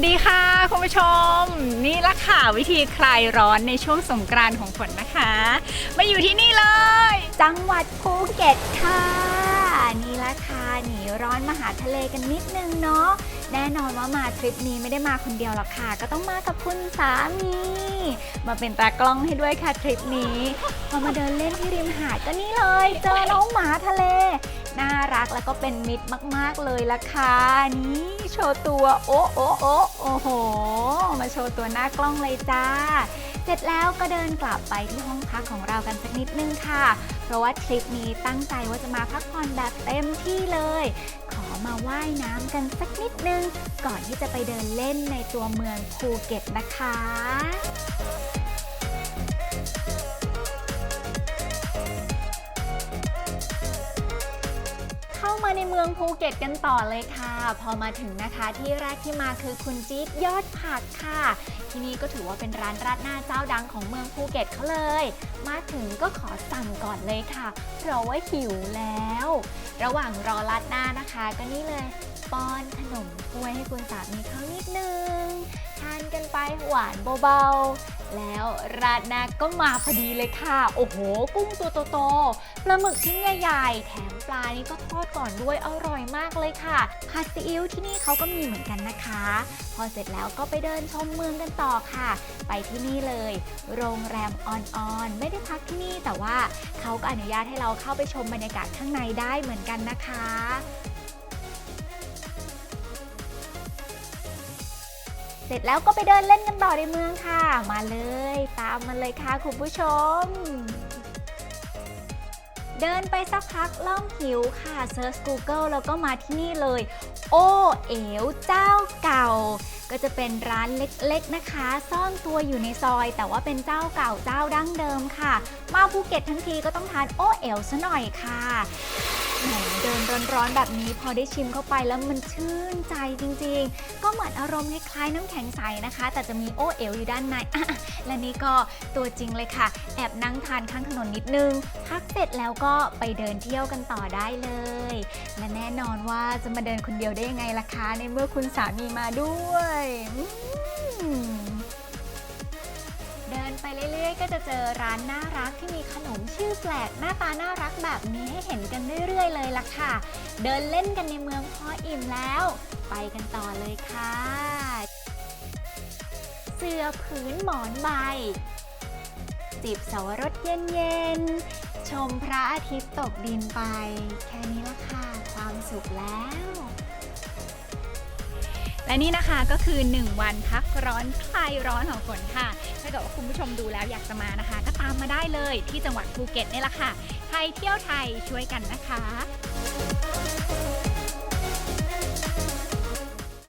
วัสดีค่ะคุณผู้ชม นี่ละค่ะวิธีคลายร้อนในช่วงสงกรานต์ของฝนนะคะ มาอยู่ที่นี่เลย จังหวัดภูเก็ตค่ะ นี่ละค่ะหนีร้อนมาหาทะเลกันนิดนึงเนาะแน่นอนว่ามาทริปนี้ไม่ได้มาคนเดียวหรอกค่ะ ก็ต้องมากับคุณสามี มาเป็นตากล้องให้ด้วยค่ะทริปนี้พอมาเดินเล่นที่ริมหาดก็นี่เลย เจอน้องหมาทะเล น่ารักแล้วก็เป็นมิตรมาก ๆ เลยละค่ะนี่โชว์ตัวโอ้โอ้โอ้โอ้โห มาโชว์ตัวหน้ากล้องเลยจ้า เสร็จแล้วก็เดินกลับไปที่ห้องพักของเรากันสักนิดนึงค่ะ เพราะว่าทริปนี้ตั้งใจว่าจะมาพักผ่อนแบบเต็มที่เลย ขอมาว่ายน้ำกันสักนิดนึง ก่อนที่จะไปเดินเล่นในตัวเมืองภูเก็ตนะคะ มาในเมืองภูเก็ตกันต่อเลยค่ะ พอมาถึงนะคะที่แรกที่มาคือคุณจี๊ดยอดผักค่ะ ที่นี่ก็ถือว่าเป็นร้านราดหน้าเจ้าดังของเมืองภูเก็ตเขาเลย มาถึงก็ขอสั่งก่อนเลยค่ะ เพราะว่าหิวแล้ว ระหว่างรอราดหน้านะคะ ก็นี่เลยป้อนขนมถ้วยให้คุณสามีเขานิดนึง ทานกันไปหวานเบาๆ แล้วราดหน้าก็มาพอดีเลยค่ะ โอ้โห กุ้งตัวโตๆปลาหมึกชิ้นใหญ่ ๆ แถมปลานี่ก็ทอดก่อนด้วยอร่อยมากเลยค่ะผัดซีอิ๊วที่นี่เขาก็มีเหมือนกันนะคะ พอเสร็จแล้วก็ไปเดินชมเมืองกันต่อค่ะ ไปที่นี่เลย โรงแรมออนออนไม่ได้พักที่นี่แต่ว่าเขาก็อนุญาตให้เราเข้าไปชมบรรยากาศข้างในได้เหมือนกันนะคะ เสร็จแล้วก็ไปเดินเล่นกันต่อในเมืองค่ะ มาเลย ตามมาเลยค่ะคุณผู้ชม เดินไปสักพักเริ่มหิวค่ะเซิร์ช Google แล้วก็มาที่นี่เลย โอเอ๋วเจ้าเก่า ก็จะเป็นร้านเล็กๆนะคะ ซ่อนตัวอยู่ในซอย แต่ว่าเป็นเจ้าเก่าเจ้าดั้งเดิมค่ะ มาภูเก็ตทั้งทีก็ต้องทานโอเอ๋วซะหน่อยค่ะเดินร้อนๆแบบนี้พอได้ชิมเข้าไปแล้วมันชื่นใจจริงๆ ก็เหมือนอารมณ์คล้ายๆน้ำแข็งใสนะคะ แต่จะมีโอเอ๋วอยู่ด้านในอะและนี่ก็ตัวจริงเลยค่ะ แอบนั่งทานข้างถนนนิดนึง พักเสร็จแล้วก็ไปเดินเที่ยวกันต่อได้เลย และแน่นอนว่าจะมาเดินคนเดียวได้ยังไงล่ะคะ ในเมื่อคุณสามีมาด้วย ก็จะเจอร้านน่ารักที่มีขนมชื่อแปลกหน้าตาน่ารักแบบนี้ให้เห็นกันเรื่อยๆเลยล่ะค่ะ เดินเล่นกันในเมืองพออิ่มแล้ว ไปกันต่อเลยค่ะ เสื้อผืนหมอนใบจิบสวรสเย็นๆ ชมพระอาทิตย์ตกดินไป แค่นี้ละค่ะ ความสุขแล้ว และนี่นะคะก็คือ 1 วันพักร้อนคลายร้อนของฝนค่ะ ถ้าเกิดว่าคุณผู้ชมดูแล้วอยากจะมานะคะ ก็ตามมาได้เลยที่จังหวัดภูเก็ตนี่แหละค่ะไทยเที่ยวไทยช่วยกันนะคะ